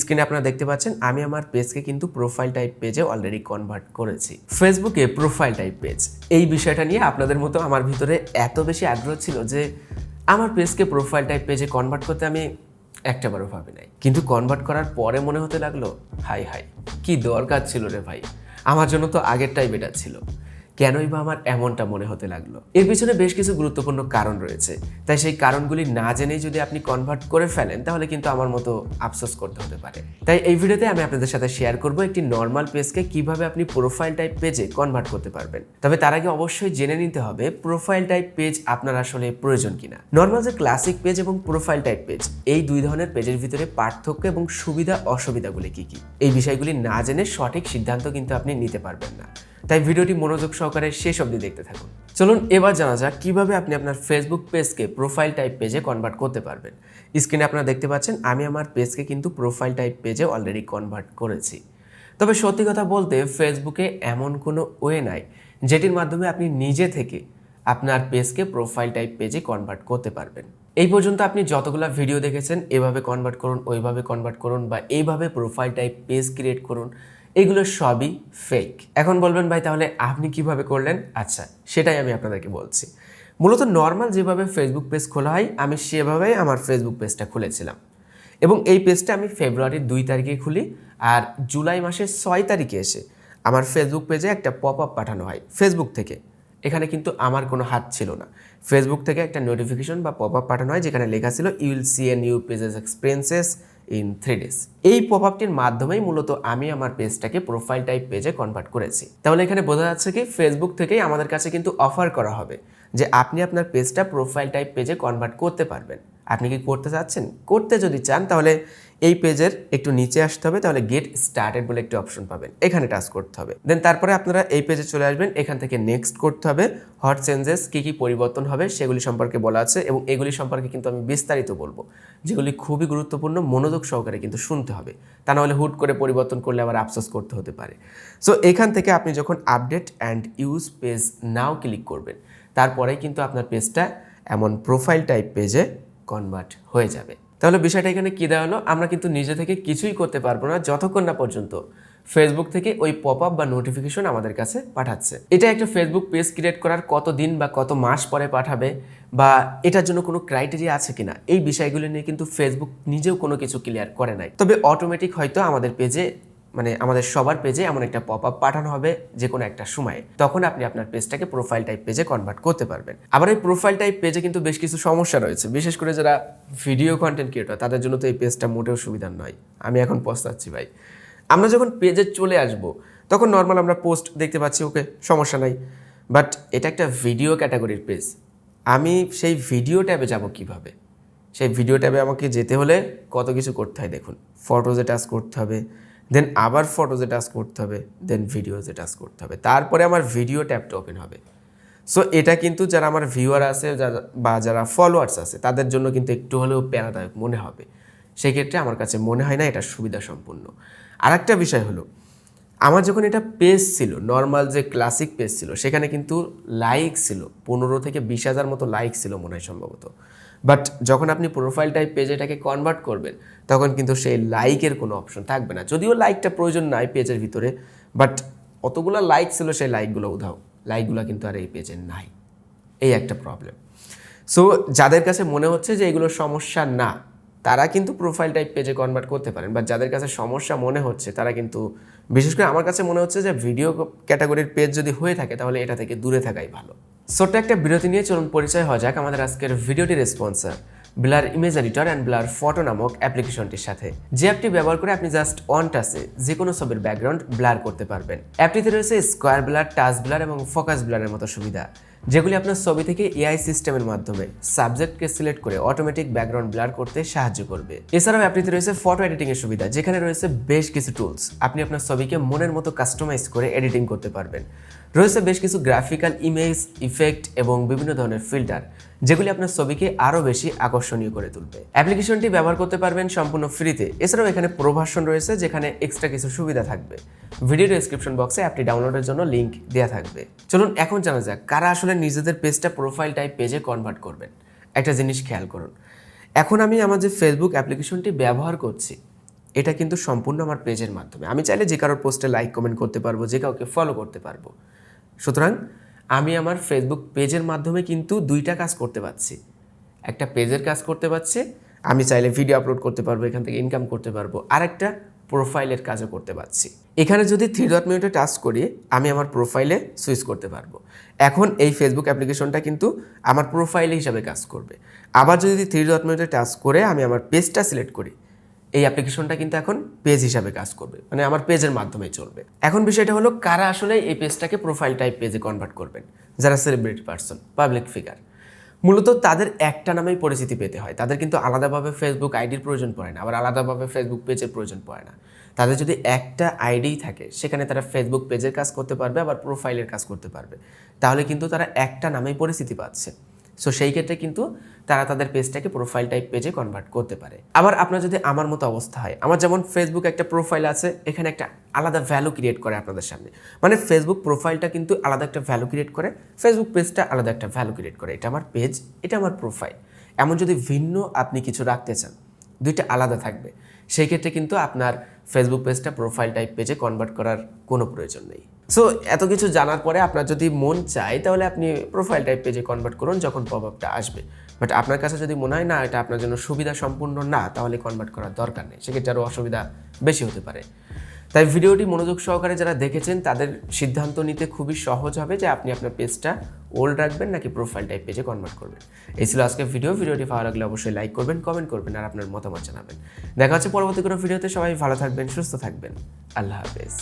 স্ক্রিনে আপনারা দেখতে পাচ্ছেন, আমি আমার পেজকে কিন্তু প্রোফাইল টাইপ পেজে অলরেডি কনভার্ট করেছি। ফেসবুকে প্রোফাইল টাইপ পেজ এই বিষয়টা নিয়ে আপনাদের মতো আমার ভিতরে এত বেশি আগ্রহ ছিল যে আমার পেজকে প্রোফাইল টাইপ পেজে কনভার্ট করতে আমি একটাবারও ভাবি নাই। কিন্তু কনভার্ট করার পরে মনে হতে লাগল, হাই হাই, কি দরকার ছিল রে ভাই? আমার জন্য তো আগেরটাই বেটার ছিল। কেনই বা আমার এমনটা মনে হতে লাগল? এর পিছনে বেশ কিছু গুরুত্বপূর্ণ কারণ রয়েছে। তাই সেই কারণগুলি না জেনেই যদি আপনি কনভার্ট করে ফেলেন, তাহলে কিন্তু আমার মতো আফসোস করতে হতে পারে। তাই এই ভিডিওতে আমি আপনাদের সাথে শেয়ার করব একটি নর্মাল পেজকে কীভাবে আপনি প্রোফাইল টাইপ পেজে কনভার্ট করতে পারবেন। তবে তার আগে অবশ্যই জেনে নিতে হবে প্রোফাইল টাইপ পেজ আপনার আসলে প্রয়োজন কিনা। নর্মাল যে ক্লাসিক পেজ এবং প্রোফাইল টাইপ পেজ এই দুই ধরনের পেজের ভিতরে পার্থক্য এবং সুবিধা অসুবিধাগুলি কি কি? এই বিষয়গুলি না জেনে সঠিক সিদ্ধান্ত কিন্তু আপনি নিতে পারবেন না। তাই ভিডিওটি মনোযোগ সহকারে শেষ অবধি দেখতে থাকুন। চলুন এবার জানা যাক কীভাবে আপনি আপনার ফেসবুক পেজকে প্রোফাইল টাইপ পেজে কনভার্ট করতে পারবেন। স্ক্রিনে আপনারা দেখতে পাচ্ছেন, আমি আমার পেজকে কিন্তু প্রোফাইল টাইপ পেজে অলরেডি কনভার্ট করেছি। তবে সত্যি কথা বলতে ফেসবুকে এমন কোনো ওয়ে নাই, যেটির মাধ্যমে আপনি নিজে থেকে আপনার পেজকে প্রোফাইল টাইপ পেজে কনভার্ট করতে পারবেন। এই পর্যন্ত আপনি যতগুলো ভিডিও দেখেছেন, এভাবে কনভার্ট করুন, ওইভাবে কনভার্ট করুন বা এইভাবে প্রোফাইল টাইপ পেজ ক্রিয়েট করুন এগুলো সবই ফেক এখন বলবেন ভাই, তাহলে আপনি কীভাবে করলেন? আচ্ছা সেটাই আমি আপনাদেরকে বলছি। মূলত নর্মাল যেভাবে ফেসবুক পেজ খোলা হয়, আমি সেভাবেই আমার ফেসবুক পেজটা খুলেছিলাম। এবং এই পেজটা আমি ফেব্রুয়ারির দুই তারিখে খুলি আর জুলাই মাসের ছয় তারিখে এসে আমার ফেসবুক পেজে একটা পপ আপ পাঠানো হয় ফেসবুক থেকে। এখানে কিন্তু আমার কোনো হাত ছিল না। ফেসবুক থেকে একটা নোটিফিকেশন বা পপ আপ পাঠানো হয়, যেখানে লেখা ছিল you'll see a new pages experiences in three days এই পপ আপটির মাধ্যমেই মূলত আমি আমার পেজটাকে প্রোফাইল টাইপ পেজে কনভার্ট করেছি। তাহলে এখানে বোঝা যাচ্ছে কি ফেসবুক থেকেই আমাদের কাছে কিন্তু অফার করা হবে যে আপনি আপনার পেজটা প্রোফাইল টাইপ পেজে কনভার্ট করতে পারবেন। আপনি কি করতে চাচ্ছেন? করতে যদি চান, তাহলে এই পেজের একটু নিচে আসতে হবে, তাহলে গেট স্টার্টেড বলে একটি অপশন পাবেন। এখানে টাচ করতে হবে। দেন তারপরে আপনারা এই পেজে চলে আসবেন, এখান থেকে নেক্সট করতে হবে। হট চেঞ্জেস কী কী পরিবর্তন হবে সেগুলি সম্পর্কে বলা আছে এবং এগুলি সম্পর্কে কিন্তু আমি বিস্তারিত বলব। যেগুলি খুবই গুরুত্বপূর্ণ, মনোযোগ সহকারে কিন্তু শুনতে হবে। তা নাহলে হুট করে পরিবর্তন করলে আবার আফসোস করতে হতে পারে। সো এখান থেকে আপনি যখন update and use page now click করবেন, তারপরেই কিন্তু আপনার পেজটা এমন প্রোফাইল টাইপ পেজে কনভার্ট হয়ে যাবে। তাহলে বিষয়টা এখানে কী দেওয়া হলো আমরা কিন্তু নিজে থেকে কিছুই করতে পারব না যতক্ষণ না পর্যন্ত ফেসবুক থেকে ওই পপ আপ বা নোটিফিকেশন আমাদের কাছে পাঠাচ্ছে। এটা একটা ফেসবুক পেজ ক্রিয়েট করার কত দিন বা কত মাস পরে পাঠাবে বা এটার জন্য কোনো ক্রাইটেরিয়া আছে কিনা? এই বিষয়গুলো নিয়ে কিন্তু ফেসবুক নিজেও কোনো কিছু ক্লিয়ার করে নাই। তবে অটোমেটিক হয়তো আমাদের পেজে মানে আমাদের সবার পেজে এমন একটা পপ আপ পাঠানো হবে যে কোনো একটা সময়ে। তখন আপনি আপনার পেজটাকে প্রোফাইল টাইপ পেজে কনভার্ট করতে পারবেন। আবার এই প্রোফাইল টাইপ পেজে কিন্তু বেশ কিছু সমস্যা রয়েছে। বিশেষ করে যারা ভিডিও কন্টেন্ট ক্রিয়েটর তাদের জন্য তো এই পেজটা মোটেও সুবিধার নয়। আমি এখন পস্তাচ্ছি ভাই। আমরা যখন পেজে চলে আসব, তখন নর্মাল আমরা পোস্ট দেখতে পাচ্ছি, ওকে, সমস্যা নাই। বাট এটা একটা ভিডিও ক্যাটাগরির পেজ আমি সেই ভিডিও ট্যাবে যাব কীভাবে? সেই ভিডিও ট্যাবে আমাকে যেতে হলে কত কিছু করতে হয় দেখুন। ফটোজে টাচ করতে হবে। দেন আবার ফটোজে টাচ করতে হবে দেন ভিডিওজে টাচ করতে হবে। তারপরে আমার ভিডিও ট্যাবটা ওপেন হবে। সো এটা কিন্তু যারা আমার ভিউয়ার আছে বা যারা ফলোয়ার্স আছে, তাদের জন্য কিন্তু একটু হলেও প্যারাদায়ক মনে হবে। সেই ক্ষেত্রে আমার কাছে মনে হয় না এটা সুবিধা সম্পূর্ণ আর একটা বিষয় হলো, আমার যখন এটা পেজ ছিল নর্মাল যে ক্লাসিক পেজ ছিল, সেখানে কিন্তু লাইক ছিল, পনেরো থেকে বিশ হাজার মতো লাইক ছিল মনে হয় সম্ভবত। বাট যখন আপনি প্রোফাইল টাইপ পেজ এটাকে কনভার্ট করবেন, তখন কিন্তু সেই লাইকের কোনো অপশন থাকবে না। যদিও লাইকটা প্রয়োজন নাই পেজের ভিতরে বাট অতগুলো লাইক ছিল সেই লাইকগুলো উধাও। লাইকগুলো কিন্তু আর এই পেজে নাই। এই একটা প্রবলেম সো যাদের কাছে মনে হচ্ছে যে এগুলো সমস্যা না, তারা কিন্তু প্রোফাইল টাইপ পেজে কনভার্ট করতে পারেন। বা যাদের কাছে সমস্যা মনে হচ্ছে, তারা কিন্তু, বিশেষ করে আমার কাছে মনে হচ্ছে যে ভিডিও ক্যাটাগরির পেজ যদি হয়ে থাকে, তাহলে এটা থেকে দূরে থাকাই ভালো। ছোট্ট একটা বিরতি নিয়ে চলুন পরিচয় হওয়া যাক আমাদের আজকের ভিডিওটির sponsor blur image editor and blur photo নামক অ্যাপ্লিকেশনটির সাথে। যে অ্যাপটি ব্যবহার করে আপনি জাস্ট অন টাসে যে কোনো ছবির ব্যাকগ্রাউন্ড ব্লার করতে পারবেন। অ্যাপটিতে রয়েছে স্কোয়ার ব্লার টাচ ব্লার এবং ফোকাস ব্লারের মতো সুবিধা। যেগুলি আপনার ছবি থেকে এআই সিস্টেমের মাধ্যমে সাবজেক্টকে সিলেক্ট করে অটোমেটিক ব্যাকগ্রাউন্ড ব্লার করতে সাহায্য করবে। এছাড়াও অ্যাপটিতে রয়েছে ফটো এডিটিং এর সুবিধা, যেখানে রয়েছে বেশ কিছু টুলস আপনি আপনার ছবিকে মনের মতো কাস্টমাইজ করে এডিটিং করতে পারবেন। রয়েছে বেশ কিছু গ্রাফিক্যাল ইমেজ ইফেক্ট এবং বিভিন্ন ধরনের ফিল্টার যেগুলি আপনার ছবিকে আরও বেশি আকর্ষণীয় করে তুলবে। অ্যাপ্লিকেশনটি ব্যবহার করতে পারবেন সম্পূর্ণ ফ্রিতে এছাড়াও এখানে প্রভাষণ রয়েছে, যেখানে এক্সট্রা কিছু সুবিধা থাকবে। ভিডিও ডেসক্রিপশন বক্সে অ্যাপটি ডাউনলোডের জন্য লিঙ্ক দেওয়া থাকবে। চলুন, এখন জানা যাক কারা আসলে নিজেদের পেজটা প্রোফাইল টাইপ পেজে কনভার্ট করবেন। একটা জিনিস খেয়াল করুন। এখন আমি আমার যে ফেসবুক অ্যাপ্লিকেশনটি ব্যবহার করছি, এটা কিন্তু সম্পূর্ণ আমার পেজের মাধ্যমে। আমি চাইলে যে কারোর পোস্টে লাইক কমেন্ট করতে পারব, যে কাউকে ফলো করতে পারব। সুতরাং আমি আমার ফেসবুক পেজের মাধ্যমে কিন্তু দুইটা কাজ করতে পারছি। একটা পেজের কাজ করতে পারছি, আমি চাইলে ভিডিও আপলোড করতে পারব, এখান থেকে ইনকাম করতে পারব। আর একটা প্রোফাইলের কাজও করতে পারছি। এখানে যদি থ্রি ডট মিনিটে টাচ করি, আমি আমার প্রোফাইলে সুইচ করতে পারব। এখন এই ফেসবুক অ্যাপ্লিকেশনটা কিন্তু আমার প্রোফাইলে হিসাবে কাজ করবে। আবার যদি থ্রি ডট মিনিটে টাচ করে আমি আমার পেজটা সিলেক্ট করি, এই অ্যাপ্লিকেশনটা কিন্তু এখন পেজ হিসাবে কাজ করবে। মানে আমার পেজের মাধ্যমে চলবে। এখন বিষয়টা হলো, কারা আসলে এই পেজটাকে প্রোফাইল টাইপ পেজে কনভার্ট করবেন? যারা সেলিব্রিটি পার্সন পাবলিক ফিগার মূলত তাদের একটা নামেই পরিচিতি পেতে হয়। তাদের কিন্তু আলাদাভাবে ফেসবুক আইডির প্রয়োজন পড়ে না, আবার আলাদাভাবে ফেসবুক পেজের প্রয়োজন পড়ে না। তাদের যদি একটা আইডিই থাকে, সেখানে তারা ফেসবুক পেজের কাজ করতে পারবে, আবার প্রোফাইলের কাজ করতে পারবে। তাহলে কিন্তু তারা একটা নামেই পরিচিতি পাচ্ছে। সো সেই ক্ষেত্রে কিন্তু তারা তাদের পেজটাকে প্রোফাইল টাইপ পেজে কনভার্ট করতে পারে। আবার আপনার যদি আমার মতো অবস্থা হয়, আমার যেমন ফেসবুক একটা প্রোফাইল আছে, এখানে একটা আলাদা ভ্যালু ক্রিয়েট করে আপনাদের সামনে। মানে ফেসবুক প্রোফাইলটা কিন্তু আলাদা একটা ভ্যালু ক্রিয়েট করে ফেসবুক পেজটা আলাদা একটা ভ্যালু ক্রিয়েট করে। এটা আমার পেজ এটা আমার প্রোফাইল এমন যদি ভিন্ন আপনি কিছু রাখতে চান, দুইটা আলাদা থাকবে। সেই ক্ষেত্রে কিন্তু আপনার ফেসবুক পেজটা প্রোফাইল টাইপ পেজে কনভার্ট করার কোনো প্রয়োজন নেই। সো এত কিছু জানার পরে আপনার যদি মন চায়, তাহলে আপনি প্রোফাইল টাইপ পেজে কনভার্ট করুন যখন পপ আপটা আসবে। বাট আপনার কাছে যদি মনে হয়, না, এটা আপনার জন্য সুবিধা সম্পূর্ণ না, তাহলে কনভার্ট করার দরকার নেই। সেক্ষেত্রে আরও অসুবিধা বেশি হতে পারে। তাই ভিডিওটি মনোযোগ সহকারে যারা দেখেছেন, তাদের সিদ্ধান্ত নিতে খুবই সহজ হবে যে আপনি আপনার পেজটা ওল্ড রাখবেন নাকি প্রোফাইল টাইপ পেজে কনভার্ট করবেন। এই ছিল আজকে ভিডিও ভিডিওটি ভালো লাগলে অবশ্যই লাইক করবেন কমেন্ট করবেন আর আপনার মতামত জানাবেন। দেখা হচ্ছে পরবর্তী কোনো ভিডিওতে সবাই ভালো থাকবেন, সুস্থ থাকবেন। আল্লাহ হাফেজ।